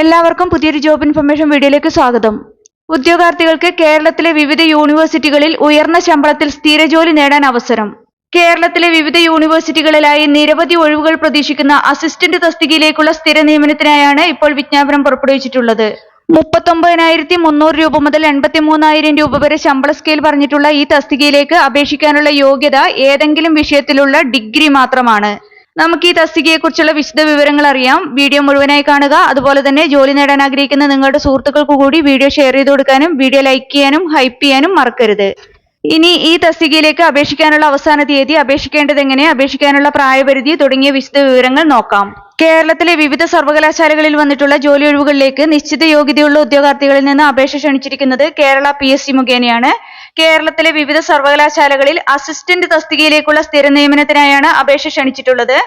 എല്ലാവർക്കും പുതിയൊരു job information വീഡിയോയിലേക്ക് സ്വാഗതം. ഉദ്യോഗാർത്ഥികൾക്ക് കേരളത്തിലെ വിവിധ യൂണിവേഴ്സിറ്റികളിൽ ഉയർന്ന ശമ്പളത്തിൽ സ്ഥിര ജോലി നേടാൻ അവസരം. കേരളത്തിലെ വിവിധ യൂണിവേഴ്സിറ്റികളിലായി നിരവധി ഒഴിവുകൾ പ്രതീക്ഷിക്കുന്ന അസിസ്റ്റന്റ് തസ്തികയിലേക്കുള്ള സ്ഥിര നിയമനത്തിനായാണ് ഇപ്പോൾ വിജ്ഞാപനം പുറപ്പെടുവിച്ചിട്ടുള്ളത്. മുപ്പത്തൊമ്പതിനായിരത്തി മുന്നൂറ് രൂപ മുതൽ എൺപത്തി മൂന്നായിരം രൂപ വരെ ശമ്പള സ്കെയിൽ പറഞ്ഞിട്ടുള്ള ഈ തസ്തികയിലേക്ക് അപേക്ഷിക്കാനുള്ള യോഗ്യത ഏതെങ്കിലും വിഷയത്തിലുള്ള ഡിഗ്രി മാത്രമാണ്. നമുക്ക് ഈ തസ്തികയെക്കുറിച്ചുള്ള വിശദ വിവരങ്ങൾ അറിയാം. വീഡിയോ മുഴുവനായി കാണുക. അതുപോലെ തന്നെ ജോലി നേടാൻ ആഗ്രഹിക്കുന്ന നിങ്ങളുടെ സുഹൃത്തുക്കൾക്ക് കൂടി വീഡിയോ ഷെയർ ചെയ്ത് കൊടുക്കാനും വീഡിയോ ലൈക്ക് ചെയ്യാനും ഹൈപ്പ് ചെയ്യാനും മറക്കരുത്. ഇനി ഈ തസ്തികയിലേക്ക് അപേക്ഷിക്കാനുള്ള അവസാന തീയതി അപേക്ഷിക്കേണ്ടത് എങ്ങനെ അപേക്ഷിക്കാനുള്ള പ്രായപരിധി തുടങ്ങിയ വിശദ വിവരങ്ങൾ നോക്കാം. കേരളത്തിലെ വിവിധ സർവകലാശാലകളിൽ വന്നിട്ടുള്ള ജോലി ഒഴിവുകളിലേക്ക് നിശ്ചിത യോഗ്യതയുള്ള ഉദ്യോഗാർത്ഥികളിൽ നിന്ന് അപേക്ഷ ക്ഷണിച്ചിരിക്കുന്നത് കേരള പി എസ് സി മുഖേനയാണ്. കേരളത്തിലെ വിവിധ സർവകലാശാലകളിൽ അസിസ്റ്റന്റ് തസ്തികയിലേക്കുള്ള സ്ഥിര നിയമനത്തിനായാണ് അപേക്ഷ ക്ഷണിച്ചിട്ടുള്ളത്.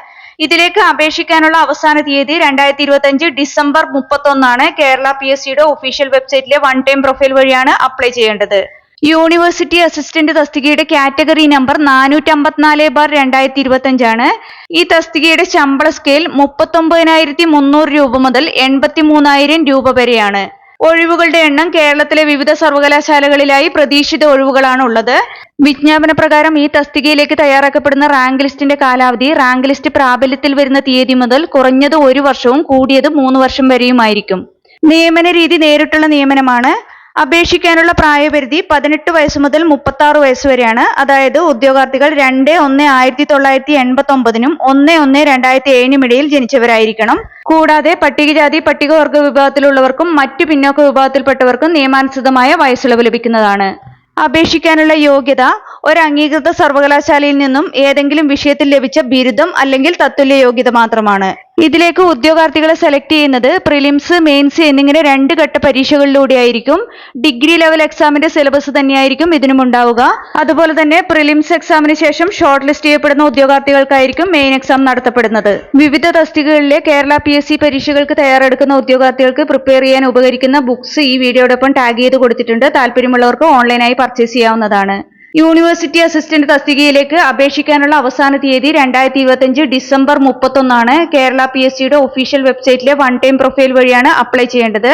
ഇതിലേക്ക് അപേക്ഷിക്കാനുള്ള അവസാന തീയതി രണ്ടായിരത്തി ഇരുപത്തി അഞ്ച് ഡിസംബർ മുപ്പത്തൊന്നാണ്. കേരള പി എസ് സിയുടെ ഒഫീഷ്യൽ വെബ്സൈറ്റിലെ വൺ ടൈം പ്രൊഫൈൽ വഴിയാണ് അപ്ലൈ ചെയ്യേണ്ടത്. യൂണിവേഴ്സിറ്റി അസിസ്റ്റന്റ് തസ്തികയുടെ കാറ്റഗറി നമ്പർ നാനൂറ്റി അമ്പത്തിനാല് ബാർ രണ്ടായിരത്തി ഇരുപത്തി അഞ്ചാണ് ഈ തസ്തികയുടെ ശമ്പള സ്കെയിൽ മുപ്പത്തൊമ്പതിനായിരത്തി മുന്നൂറ് രൂപ മുതൽ എൺപത്തി മൂന്നായിരം രൂപ വരെയാണ്. ഒഴിവുകളുടെ എണ്ണം കേരളത്തിലെ വിവിധ സർവകലാശാലകളിലായി പ്രതീക്ഷിത ഒഴിവുകളാണ് ഉള്ളത്. വിജ്ഞാപന പ്രകാരം ഈ തസ്തികയിലേക്ക് തയ്യാറാക്കപ്പെടുന്ന റാങ്ക് ലിസ്റ്റിന്റെ കാലാവധി റാങ്ക് ലിസ്റ്റ് പ്രാബല്യത്തിൽ വരുന്ന തീയതി മുതൽ കുറഞ്ഞത് ഒരു വർഷവും കൂടിയത് മൂന്ന് വർഷം വരെയുമായിരിക്കും. നിയമന രീതി നേരിട്ടുള്ള നിയമനമാണ്. അപേക്ഷിക്കാനുള്ള പ്രായപരിധി പതിനെട്ട് വയസ്സ് മുതൽ മുപ്പത്തി ആറ് വയസ്സ് വരെയാണ്. അതായത് ഉദ്യോഗാർത്ഥികൾ രണ്ട് ഒന്ന് ആയിരത്തി തൊള്ളായിരത്തി എൺപത്തി ഒമ്പതിനും ഒന്ന് ഒന്ന് രണ്ടായിരത്തി ഏഴിനും ഇടയിൽ ജനിച്ചവരായിരിക്കണം. കൂടാതെ പട്ടികജാതി പട്ടികവർഗ വിഭാഗത്തിലുള്ളവർക്കും മറ്റു പിന്നോക്ക വിഭാഗത്തിൽപ്പെട്ടവർക്കും നിയമാനുസൃതമായ വയസ്സിളവ് ലഭിക്കുന്നതാണ്. അപേക്ഷിക്കാനുള്ള യോഗ്യത ഒരു അംഗീകൃത സർവകലാശാലയിൽ നിന്നും ഏതെങ്കിലും വിഷയത്തിൽ ലഭിച്ച ബിരുദം അല്ലെങ്കിൽ തത്തുല്യ യോഗ്യത മാത്രമാണ്. ഇതിലേക്ക് ഉദ്യോഗാർത്ഥികളെ സെലക്ട് ചെയ്യുന്നത് പ്രിലിംസ് മെയിൻസ് എന്നിങ്ങനെ രണ്ട് ഘട്ട പരീക്ഷകളിലൂടെയായിരിക്കും. ഡിഗ്രി ലെവൽ എക്സാമിന്റെ സിലബസ് തന്നെയായിരിക്കും ഇതിനും ഉണ്ടാവുക. അതുപോലെ തന്നെ പ്രിലിംസ് എക്സാമിന് ശേഷം ഷോർട്ട് ലിസ്റ്റ് ചെയ്യപ്പെടുന്ന ഉദ്യോഗാർത്ഥികൾക്കായിരിക്കും മെയിൻ എക്സാം നടത്തപ്പെടുന്നത്. വിവിധ തസ്തികകളിലെ കേരള പി എസ് സി പരീക്ഷകൾക്ക് തയ്യാറെടുക്കുന്ന ഉദ്യോഗാർത്ഥികൾക്ക് പ്രിപ്പയർ ചെയ്യാൻ ഉപകരിക്കുന്ന ബുക്സ് ഈ വീഡിയോടൊപ്പം ടാഗ് ചെയ്ത് കൊടുത്തിട്ടുണ്ട്. താല്പര്യമുള്ളവർക്ക് ഓൺലൈനായി പർച്ചേസ് ചെയ്യാവുന്നതാണ്. യൂണിവേഴ്സിറ്റി അസിസ്റ്റന്റ് തസ്തികയിലേക്ക് അപേക്ഷിക്കാനുള്ള അവസാന തീയതി രണ്ടായിരത്തി ഇരുപത്തിയഞ്ച് ഡിസംബർ മുപ്പത്തൊന്നാണ്. കേരള പി എസ് സിയുടെ ഒഫീഷ്യൽ വെബ്സൈറ്റിലെ വൺ ടൈം പ്രൊഫൈൽ വഴിയാണ് അപ്ലൈ ചെയ്യേണ്ടത്.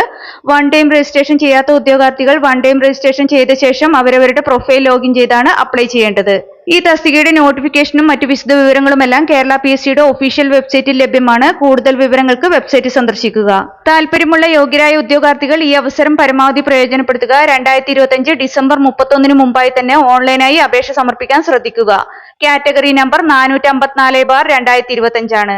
വൺ ടൈം രജിസ്ട്രേഷൻ ചെയ്യാത്ത ഉദ്യോഗാർത്ഥികൾ വൺ ടൈം രജിസ്ട്രേഷൻ ചെയ്ത ശേഷം അവരവരുടെ പ്രൊഫൈൽ ലോഗിൻ ചെയ്താണ് അപ്ലൈ ചെയ്യേണ്ടത്. ഈ തസ്തികയുടെ നോട്ടിഫിക്കേഷനും മറ്റു വിശദ വിവരങ്ങളുമെല്ലാം കേരള പി എസ് സിയുടെ ഒഫീഷ്യൽ വെബ്സൈറ്റിൽ ലഭ്യമാണ്. കൂടുതൽ വിവരങ്ങൾക്ക് വെബ്സൈറ്റ് സന്ദർശിക്കുക. താല്പര്യമുള്ള യോഗ്യരായ ഉദ്യോഗാർത്ഥികൾ ഈ അവസരം പരമാവധി പ്രയോജനപ്പെടുത്തുക. രണ്ടായിരത്തി ഇരുപത്തിയഞ്ച് ഡിസംബർ മുപ്പത്തൊന്നിന് മുമ്പായി തന്നെ ഓൺലൈനായി അപേക്ഷ സമർപ്പിക്കാൻ ശ്രദ്ധിക്കുക. കാറ്റഗറി നമ്പർ നാനൂറ്റി അമ്പത്തിനാല് ബാർ രണ്ടായിരത്തി ഇരുപത്തിയഞ്ചാണ്